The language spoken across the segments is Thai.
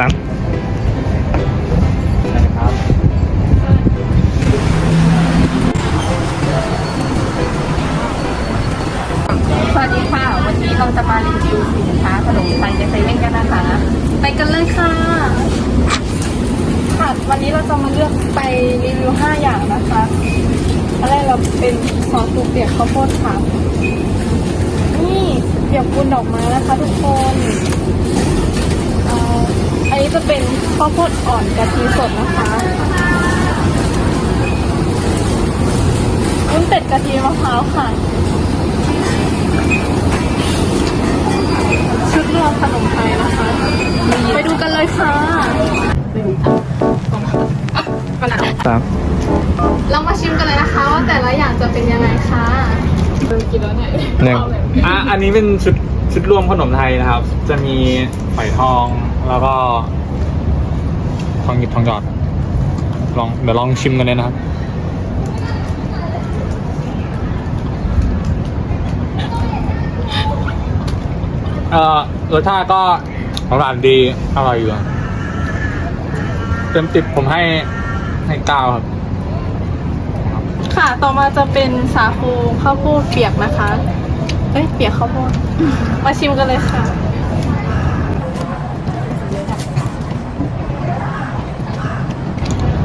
สามครับสวัสดีค่ะ วันนี้เราจะมารีวิวสินค้าขนมไทยในเซเว่นกันนะคะ ไปกันเลยค่ะ ค่ะ วันนี้เราจะมาเลือกไปรีวิว 5 อย่างนะคะอันแรกเราเป็นซอสปูเปียกข้าวโพดค่ะ นี่เปียกปูนดอกไม้นะคะทุกคน นนี้จะเป็นข้าวโพดอ่อนกะทิสดนะคะวุ้นเป็ดกะทิมะพร้าวค่ะ ชุดรวมขนมไทยนะคะ ไปดูกันเลยค่ะสามเรามาชิมกันเลยนะคะว่าแต่ละอย่างจะเป็นยังไงคะ กินแล้วเนี่ยหนึ่ง อะอันนี้เป็นชุดชุดรวมขนมไทยนะครับ จะมีฝอยทองแล้วก็ ทองหยิบทองหยอดลองเดี๋ยวลองชิมกันเลยนะครับ เอ่อรสชาติก็อร่อยดีอร่อยอยู่ครับเต็มติดผมให้ให้เก้าครับ ค่ะ ต่อมาจะเป็นสาคูข้าวโพดเปียกนะคะ เอ้ย เปียกข้าวโพด มาชิมกันเลยค่ะ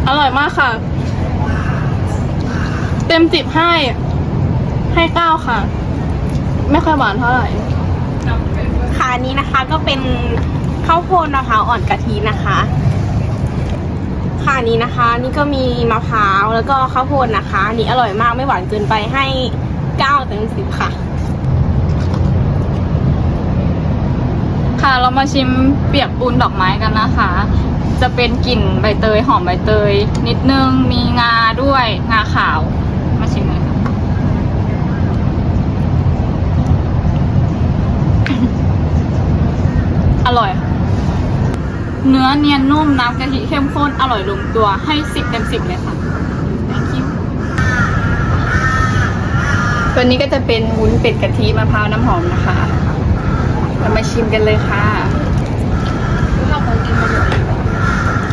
อร่อยมากค่ะ เต็มสิบให้ ให้เก้าค่ะ ไม่ค่อยหวานเท่าไหร่ ค่ะอันนี้นะคะก็เป็นข้าวโพดมะพร้าวอ่อนกะทินะคะ ค่ะนี้นะคะ นี่ก็มีมะพร้าวแล้วก็ข้าวโพดนะคะนี่อร่อยมากไม่หวานเกินไปให้เก้าเต็มสิบค่ะ ค่ะเรามาชิมเปียกปูนดอกไม้กันนะคะ จะเป็นกลิ่นใบเตยหอมใบเตย นิดนึงมีงาด้วยงาขาว มาชิมเลยค่ะ อร่อย เนื้อเนียนนุ่มน้ำกะทิเข้มข้นอร่อยลงตัวให้สิบเต็มสิบเลยค่ะ thank you ตัวนี้ก็จะเป็นวุ้นเป็ดกะทิมะพร้าวน้ำหอมนะคะ เรามาชิมกันเลยค่ะ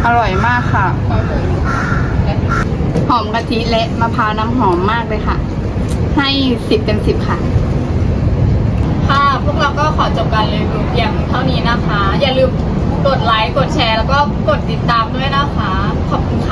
อร่อยมากค่ะ หอมกะทิและมะพร้าวน้ำหอมมากเลยค่ะ ให้สิบเต็มสิบค่ะ ค่ะ พวกเราก็ขอจบการรีวิวเพียงเท่านี้นะคะ อย่าลืม กดไลค์ กดแชร์ แล้วก็กดติดตามด้วยนะคะ ขอบคุณค่ะ